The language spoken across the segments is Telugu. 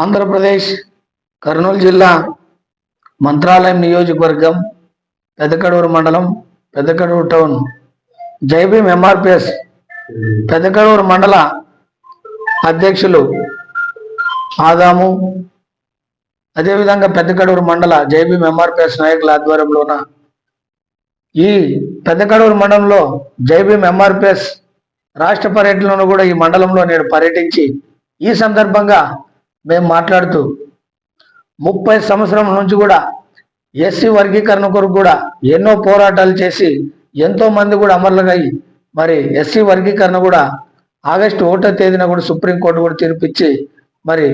ఆంధ్రప్రదేశ్ కర్నూలు జిల్లా మంత్రాలయం నియోజకవర్గం పెద్దకడూరు మండలం పెద్దకడూరు టౌన్. జైభీం ఎంఆర్పిఎస్. పెద్దకడూరు మండల అధ్యక్షులు ఆదాము. అదేవిధంగా పెద్దకడూరు మండల జైభీం ఎంఆర్పిఎస్ నాయకుల ఆధ్వర్యంలోన ఈ పెద్దకడూరు మండలంలో జైభీం ఎంఆర్పిఎస్ రాష్ట్ర పర్యటనలను కూడా ఈ మండలంలో నేను పర్యటించి ఈ సందర్భంగా మేము మాట్లాడుతూ ముప్పై సంవత్సరం నుంచి కూడా ఎస్సీ వర్గీకరణ కొరకు కూడా ఎన్నో పోరాటాలు చేసి ఎంతో మంది కూడా అమరులుగా మరి ఎస్సీ వర్గీకరణ కూడా ఆగస్టు ఒకటో తేదీన కూడా సుప్రీంకోర్టు కూడా తీర్పిచ్చి మరి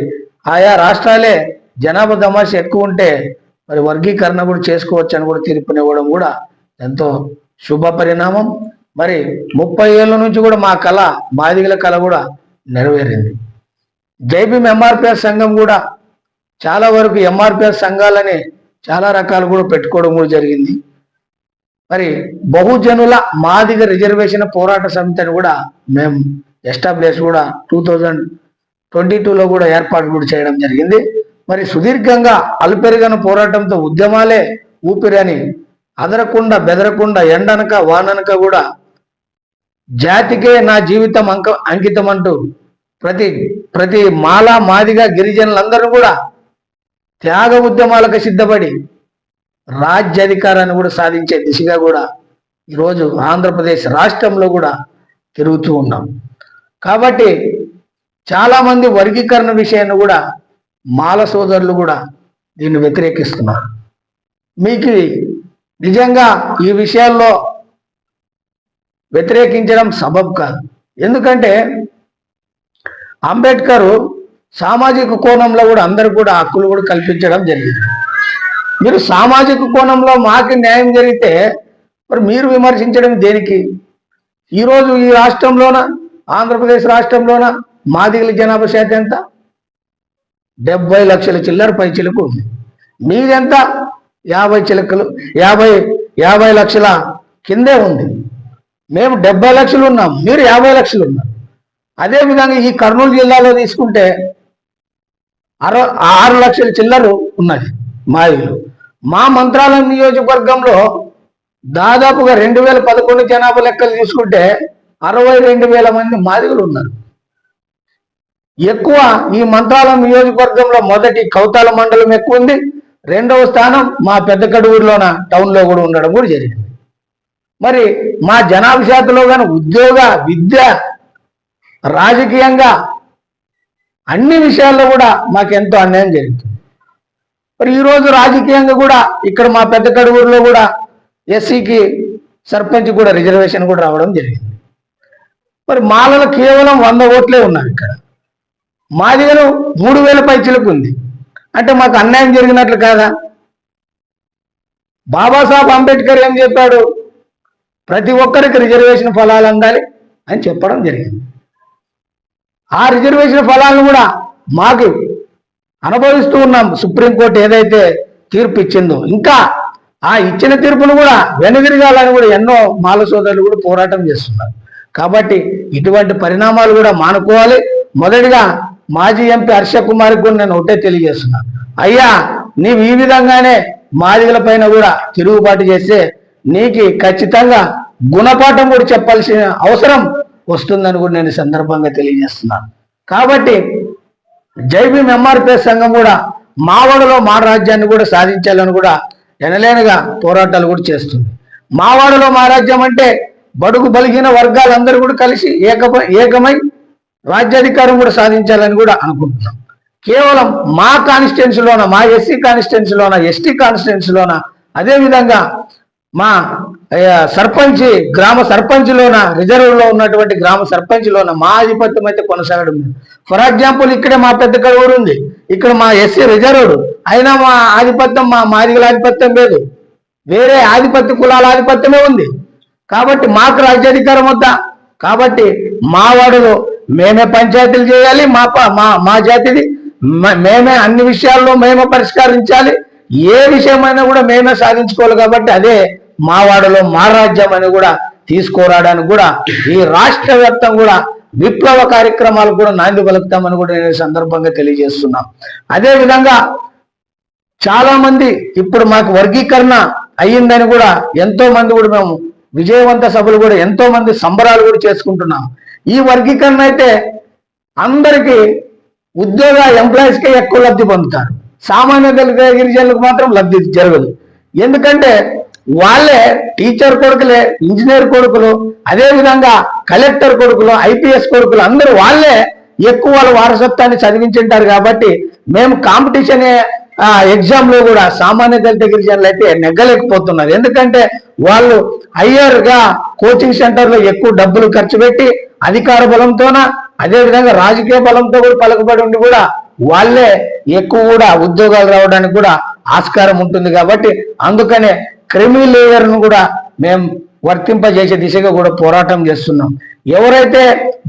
ఆయా రాష్ట్రాలే జనాభా దమాష ఎక్కువ ఉంటే మరి వర్గీకరణ కూడా చేసుకోవచ్చు అని కూడా తీర్పునివ్వడం కూడా ఎంతో శుభ పరిణామం. మరి ముప్పై ఏళ్ళ నుంచి కూడా మా కళ మాదిగల కళ కూడా నెరవేరింది. జైబీం ఎంఆర్పిఎస్ సంఘం కూడా చాలా వరకు ఎంఆర్పిఎస్ సంఘాలని చాలా రకాలు కూడా పెట్టుకోవడం కూడా జరిగింది. మరి బహుజనుల మాదిగ రిజర్వేషన్ పోరాట సమితిని కూడా మేము ఎస్టాబ్లిష్ కూడా టూ థౌజండ్ ట్వంటీ టూలో కూడా ఏర్పాటు కూడా చేయడం జరిగింది. మరి సుదీర్ఘంగా అల్పెరుగన పోరాటంతో ఉద్యమాలే ఊపిరని అదరకుండా బెదరకుండా ఎండనక వాననక కూడా జాతికే నా జీవితం అంక అంకితం అంటూ ప్రతి ప్రతి మాల మాదిగా గిరిజనులందరూ కూడా త్యాగ ఉద్యమాలకు సిద్ధపడి రాజ్యాధికారాన్ని కూడా సాధించే దిశగా కూడా ఈరోజు ఆంధ్రప్రదేశ్ రాష్ట్రంలో కూడా తిరుగుతూ ఉన్నాం. కాబట్టి చాలామంది వర్గీకరణ విషయాన్ని కూడా మాల సోదరులు కూడా దీన్ని వ్యతిరేకిస్తున్నారు. మీకు నిజంగా ఈ విషయాల్లో వ్యతిరేకించడం సబబ్ కాదు. ఎందుకంటే అంబేద్కర్ సామాజిక కోణంలో కూడా అందరు కూడా హక్కులు కూడా కల్పించడం జరిగింది. మీరు సామాజిక కోణంలో మాకు న్యాయం జరిగితే మరి మీరు విమర్శించడం దేనికి? ఈరోజు ఈ రాష్ట్రంలోన ఆంధ్రప్రదేశ్ రాష్ట్రంలోన మాదిగల జనాభా శాతం ఎంత? డెబ్బై లక్షల చిల్లర పై చిలుకు ఉంది. మీదెంత? యాభై చిలకలు యాభై యాభై లక్షల కిందే ఉంది. మేము డెబ్బై లక్షలు ఉన్నాం. మీరు యాభై లక్షలు ఉన్నారు. అదేవిధంగా ఈ కర్నూలు జిల్లాలో తీసుకుంటే అరవ ఆరు లక్షల చిల్లరు ఉన్నది మాదిగలు మా మంత్రాలయం నియోజకవర్గంలో దాదాపుగా రెండు వేల పదకొండు జనాభా లెక్కలు తీసుకుంటే అరవై రెండు వేల మంది మాదిగులు ఉన్నారు. ఎక్కువ ఈ మంత్రాలయం నియోజకవర్గంలో మొదటి కౌతాల మండలం ఎక్కువ ఉంది. రెండవ స్థానం మా పెద్ద కడుగురిలోన టౌన్లో కూడా ఉండడం కూడా జరిగింది. మరి మా జనాభా శాతలో కానీ ఉద్యోగ విద్య రాజకీయంగా అన్ని విషయాల్లో కూడా మాకు ఎంతో అన్యాయం జరుగుతుంది. మరి ఈరోజు రాజకీయంగా కూడా ఇక్కడ మా పెద్ద కడుగురులో కూడా ఎస్సీకి సర్పంచ్ కూడా రిజర్వేషన్ కూడా రావడం జరిగింది. మరి మాలలో కేవలం వంద ఓట్లే ఉన్నాయి ఇక్కడ. మాదిగను మూడు వేల పైచిలకు ఉంది. అంటే మాకు అన్యాయం జరిగినట్లు కాదా? బాబాసాహెబ్ అంబేద్కర్ ఏం చెప్పాడు? ప్రతి ఒక్కరికి రిజర్వేషన్ ఫలాలు అందాలి అని చెప్పడం జరిగింది. ఆ రిజర్వేషన్ ఫలాలను కూడా మాకు అనుభవిస్తూ ఉన్నాం. సుప్రీంకోర్టు ఏదైతే తీర్పు ఇచ్చిందో ఇంకా ఆ ఇచ్చిన తీర్పును కూడా వెనుదిరగాలని కూడా ఎన్నో మాల సోదరులు కూడా పోరాటం చేస్తున్నారు. కాబట్టి ఇటువంటి పరిణామాలు కూడా మానుకోవాలి. మొదటిగా మాజీ ఎంపీ హర్ష కుమార్కి కూడా నేను ఒకటే తెలియజేస్తున్నాను అయ్యా నీవు ఈ విధంగానే మాదిగల పైన కూడా తిరుగుబాటు చేస్తే నీకు ఖచ్చితంగా గుణపాఠం కూడా చెప్పాల్సిన అవసరం వస్తుందని కూడా నేను సందర్భంగా తెలియజేస్తున్నాను. కాబట్టి జైబీం ఎంఆర్పిఎస్ సంఘం కూడా మావాడలో మా రాజ్యాన్ని కూడా సాధించాలని కూడా ఎనలేనిగా పోరాటాలు కూడా చేస్తుంది. మావాడలో మా రాజ్యం అంటే బడుగు బలిగిన వర్గాలందరూ కూడా కలిసి ఏకమై ఏకమై రాజ్యాధికారం కూడా సాధించాలని కూడా అనుకుంటున్నాం. కేవలం మా కాన్స్టిట్యున్సీలోన మా ఎస్సీ కాన్స్టిట్యున్సీలోన ఎస్టీ కాన్స్టిట్యున్సీలోన అదేవిధంగా మా సర్పంచ్ గ్రామ సర్పంచ్లోన రిజర్వ్లో ఉన్నటువంటి గ్రామ సర్పంచ్లోన మా ఆధిపత్యం అయితే కొనసాగడం ఫర్ ఎగ్జాంపుల్ ఇక్కడే మా పెద్ద కడుగురు ఉంది. ఇక్కడ మా ఎస్సీ రిజర్వ్డ్. అయినా మా ఆధిపత్యం మా మాదిగల ఆధిపత్యం లేదు. వేరే ఆధిపత్య కులాల ఆధిపత్యమే ఉంది. కాబట్టి మాకు రాజ్యాధికారం వద్దా? కాబట్టి మా వాడలో మేమే పంచాయతీలు చేయాలి మా ప- మా మా జాతిది. మేమే అన్ని విషయాల్లో మేమే పరిష్కరించాలి. ఏ విషయమైనా కూడా మేమే సాధించుకోవాలి కాబట్టి అదే మా వాడలో మా రాజ్యం అని కూడా తీసుకురావడానికి కూడా ఈ రాష్ట్ర వ్యాప్తం కూడా విప్లవ కార్యక్రమాలు కూడా నాంది పలుకుతామని కూడా నేను సందర్భంగా తెలియజేస్తున్నాం. అదే విధంగా చాలా మంది ఇప్పుడు మాకు వర్గీకరణ అయ్యిందని కూడా ఎంతో మంది కూడా మేము విజయవంత సభలు కూడా ఎంతో మంది సంబరాలు కూడా చేసుకుంటున్నాం. ఈ వర్గీకరణ అయితే అందరికీ ఉద్యోగ ఎంప్లాయీస్కే ఎక్కువ లబ్ధి పొందుతారు. సామాన్య గిరిజనులకు మాత్రం లబ్ధి జరగదు. ఎందుకంటే వాళ్ళే టీచర్ కొడుకులే ఇంజనీర్ కొడుకులు అదే విధంగా కలెక్టర్ కొడుకులు ఐపీఎస్ కొడుకులు అందరూ వాళ్ళే ఎక్కువ వాళ్ళ వారసత్వాన్ని చదివించుంటారు కాబట్టి మేము కాంపిటీషన్ ఎగ్జామ్లో కూడా సామాన్య దళిత గిరిజనులు అయితే నెగ్గలేకపోతున్నారు. ఎందుకంటే వాళ్ళు హయ్యర్గా కోచింగ్ సెంటర్లో ఎక్కువ డబ్బులు ఖర్చు పెట్టి అధికార బలంతోన అదే విధంగా రాజకీయ బలంతో కూడా పలుకుబడి ఉండి కూడా వాళ్ళే ఎక్కువ కూడా ఉద్యోగాలు రావడానికి కూడా ఆస్కారం ఉంటుంది కాబట్టి అందుకనే క్రిమిలేయర్ను కూడా మేము వర్తింపజేసే దిశగా కూడా పోరాటం చేస్తున్నాం. ఎవరైతే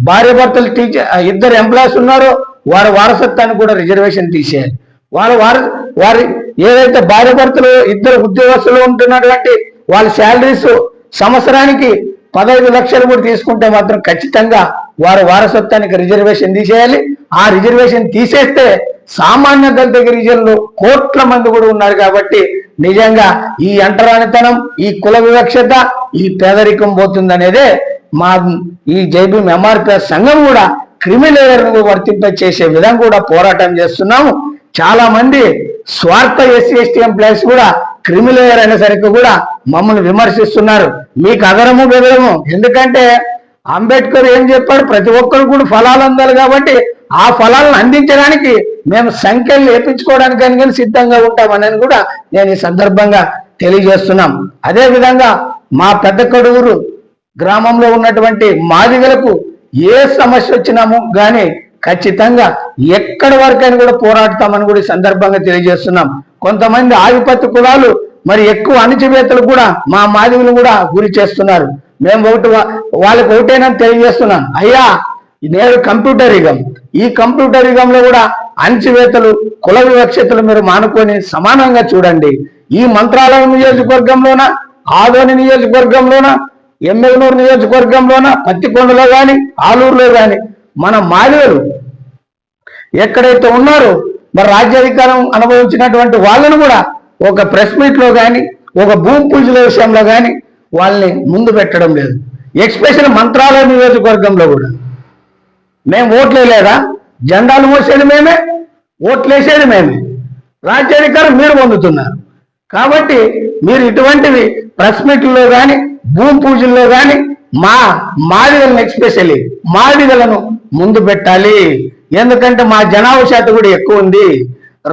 భార్య భర్తలు టీచర్ ఇద్దరు ఎంప్లాయీస్ ఉన్నారో వారి వారసత్వాన్ని కూడా రిజర్వేషన్ తీసేయాలి. వాళ్ళ వారి వారి ఏదైతే భార్య భర్తలు ఇద్దరు ఉద్యోగస్తులు ఉంటున్నటువంటి వాళ్ళ శాలరీస్ సంవత్సరానికి పదహైదు లక్షలు కూడా తీసుకుంటే మాత్రం ఖచ్చితంగా వారి వారసత్వానికి రిజర్వేషన్ తీసేయాలి. ఆ రిజర్వేషన్ తీసేస్తే సామాన్య దళిత గిరిజనులు కోట్ల మంది కూడా ఉన్నారు కాబట్టి నిజంగా ఈ అంటరానితనం ఈ కుల వివక్షత ఈ పేదరికం పోతుందనేదే మా ఈ జైబీఎం ఎంఆర్పిఎస్ సంఘం కూడా క్రిమిలేయర్ వర్తింప చేసే విధంగా కూడా పోరాటం చేస్తున్నాము. చాలా మంది స్వార్థ ఎస్సీ ఎస్టీ ఎంప్లాయీస్ కూడా క్రిమిలేయర్ అనేసరికి కూడా మమ్మల్ని విమర్శిస్తున్నారు. మీకు అగరము బెదరము. ఎందుకంటే అంబేద్కర్ ఏం చెప్పాడు? ప్రతి ఒక్కరు కూడా ఫలాలు అందాలి కాబట్టి ఆ ఫలాలను అందించడానికి మేము సంఖ్యలు వేపించుకోవడానికి కానీ సిద్ధంగా ఉంటామని కూడా నేను ఈ సందర్భంగా తెలియజేస్తున్నాం. అదేవిధంగా మా పెద్ద కడుగురు గ్రామంలో ఉన్నటువంటి మాదిగలకు ఏ సమస్య వచ్చినాము కానీ ఖచ్చితంగా ఎక్కడి వరకైనా కూడా పోరాడతామని కూడా ఈ సందర్భంగా తెలియజేస్తున్నాం. కొంతమంది ఆధిపత్య కులాలు మరి ఎక్కువ అణచివేతలు కూడా మా మాదిగులు కూడా గురి చేస్తున్నారు. మేము ఒకటి వాళ్ళకి ఒకటేనని తెలియజేస్తున్నాను. అయ్యా నేడు కంప్యూటర్ యుగం. ఈ కంప్యూటర్ యుగంలో కూడా అణచివేతలు కుల వివక్షతలు మీరు మానుకొని సమానంగా చూడండి. ఈ మంత్రాలయం నియోజకవర్గంలోన ఆదోని నియోజకవర్గంలోన ఎమ్మెల్నూరు నియోజకవర్గంలోన పత్తికొండలో కానీ ఆలూరులో కానీ మన మాదిగలు ఎక్కడైతే ఉన్నారో మరి రాజ్యాధికారం అనుభవించినటువంటి వాళ్ళను కూడా ఒక ప్రెస్ మీట్లో కానీ ఒక భూమి పూజల విషయంలో కానీ వాళ్ళని ముందు పెట్టడం లేదు. ఎక్స్పెషల్ మంత్రాలయ నియోజకవర్గంలో కూడా. మేము ఓట్లు వేయలేదా? జెండాలు మోసేది మేమే ఓట్లు వేసేది మేమే. రాజ్యాధికారం మీరు పొందుతున్నారు. కాబట్టి మీరు ఇటువంటివి ప్రెస్ మీట్లలో కానీ భూమి పూజల్లో కానీ మా మాదిగలను ఎక్స్పెషల్లీ మాదిగలను ముందు పెట్టాలి. ఎందుకంటే మా జనాభా శాతం కూడా ఎక్కువ ఉంది.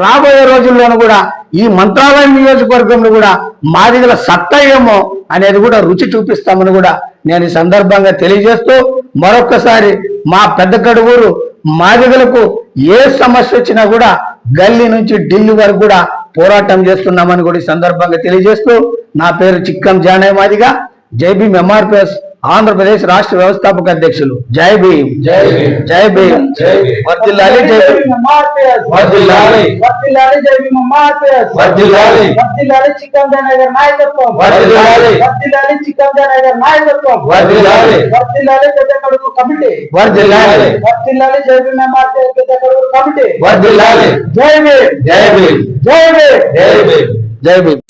రాబోయే రోజుల్లోనూ కూడా ఈ మంత్రాలయం నియోజకవర్గంలో కూడా మాదిగల సత్తా ఏమో అనేది కూడా రుచి చూపిస్తామని కూడా నేను ఈ సందర్భంగా తెలియజేస్తూ మరొక్కసారి మా పెద్ద కడుగురు మాదిగలకు ఏ సమస్య వచ్చినా కూడా గల్లీ నుంచి ఢిల్లీ వరకు కూడా పోరాటం చేస్తున్నామని కూడా ఈ సందర్భంగా తెలియజేస్తూ నా పేరు చిక్కం జానయ్య మాదిగా. జై భీమ్ ఎంఆర్పిఎస్ ఆంధ్రప్రదేశ్ రాష్ట్ర వ్యవస్థాపక అధ్యక్షులు జై భీమ్ జై భీమ్. జై భీమ్ జై భీమ్. వర్ధిల్లాలి జై భీమ్ వర్ధిల్లాలి. వర్దిల్లాలి. వర్దిల్లాలి చిక్కం నగర్ నాయకత్వం వర్ధిల్లాలి. వర్దిల్లాలి చిక్కం నగర్ నాయకత్వం. వర్దిల్లాలి పెద్ద కడుగు కమిటీ వర్ధిల్లాలి. వర్దిల్లాలి జైవి మమ్మార్పిఎస్ పెద్ద కడుగు కమిటీ వర్ధిల్లాలి. జై భీమ్ జై భీమ్ జై భీమ్ జై భీమ్ జై భీమ్